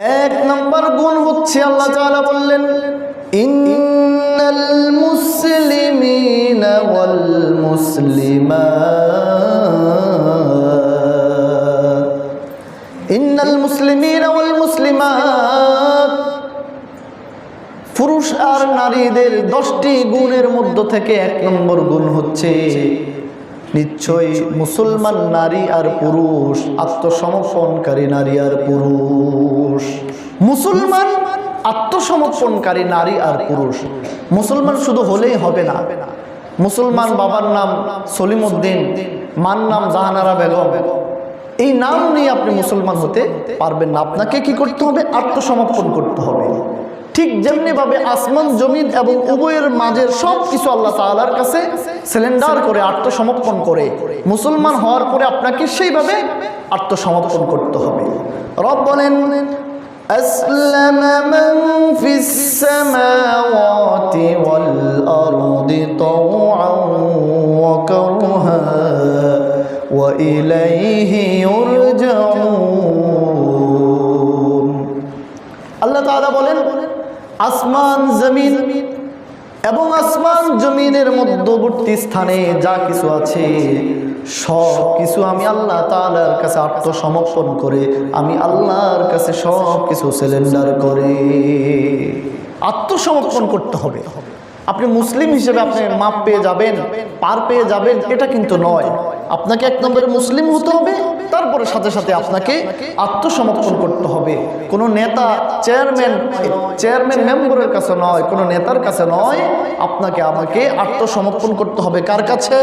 এক নম্বর গুণ হচ্ছে আল্লাহ তাআলা বললেন, ইন্নাল মুসলিমিনা ওয়াল মুসলিমাত। ইন্নাল মুসলিমিনা ওয়াল মুসলিমাত। পুরুষ আর নারীদের দশটি গুণের মধ্য থেকে এক নম্বর গুণ হচ্ছে, নিশ্চয়ই মুসলমান নারী আর পুরুষ, আত্মসমর্পণকারী নারী আর পুরুষ। মুসলমান আত্মসমর্পণকারী নারী আর পুরুষ। মুসলমান শুধু হলেই হবে না। মুসলমান বাবার নাম সলিম উদ্দিন মার নাম জাহানারা বেগম। এই নাম নিয়ে আপনি মুসলমান হতে পারবেন না। আপনাকে কি করতে হবে? আত্মসমর্পণ করতে হবে। ঠিক যেমনি ভাবে আসমান, জমিন এবং উভয়ের মাঝের সব কিছু আল্লাহ তাআলার কাছে সিলিন্ডার করে আত্মসমর্পণ করে। মুসলমান হওয়ার পরে আপনাকে সেইভাবে আত্মসমর্পণ করতে হবে। রব বলেন أسلم من في السماوات والأرض طوعا وكرها وإليه يرجعون আল্লাহ তাআলা বলেন আসমান জমিন এবং আসমান জমিনের মধ্যবর্তী স্থানে যা কিছু আছে সব কিছু আমি আল্লাহ তালার কাছে আত্মসমর্পণ করে, আমি আল্লাহর কাছে সব কিছু সিলিন্ডার করে। আত্মসমর্পণ করতে হবে। আপনি মুসলিম হিসেবে আপনি মাপ পেয়ে যাবেন, পার পেয়ে যাবেন, এটা কিন্তু নয়। আপনাকে এক নম্বরে মুসলিম হতে হবে তারপরে সাথে সাথে আপনাকে আত্মসমর্পণ করতে হবে। কোনো নেতা চেয়ারম্যান চেয়ারম্যান মেম্বারের কাছে নয়, কোনো নেতার কাছে নয়, আপনাকে আমাকে আত্মসমর্পণ করতে হবে। কার কাছে?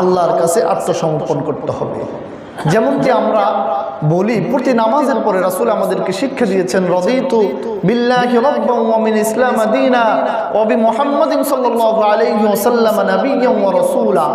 আল্লাহর কাছে আত্মসমর্পণ করতে হবে। যেমনটি আমরা বলি, প্রতি নামাজের পরে রাসূল আমাদেরকে শিক্ষা দিয়েছেন, রদিতু মিন ইসলাম দীনা ওয়া বি মুহাম্মাদিন সাল্লাল্লাহু আলাইহি ওয়া রাসূলা।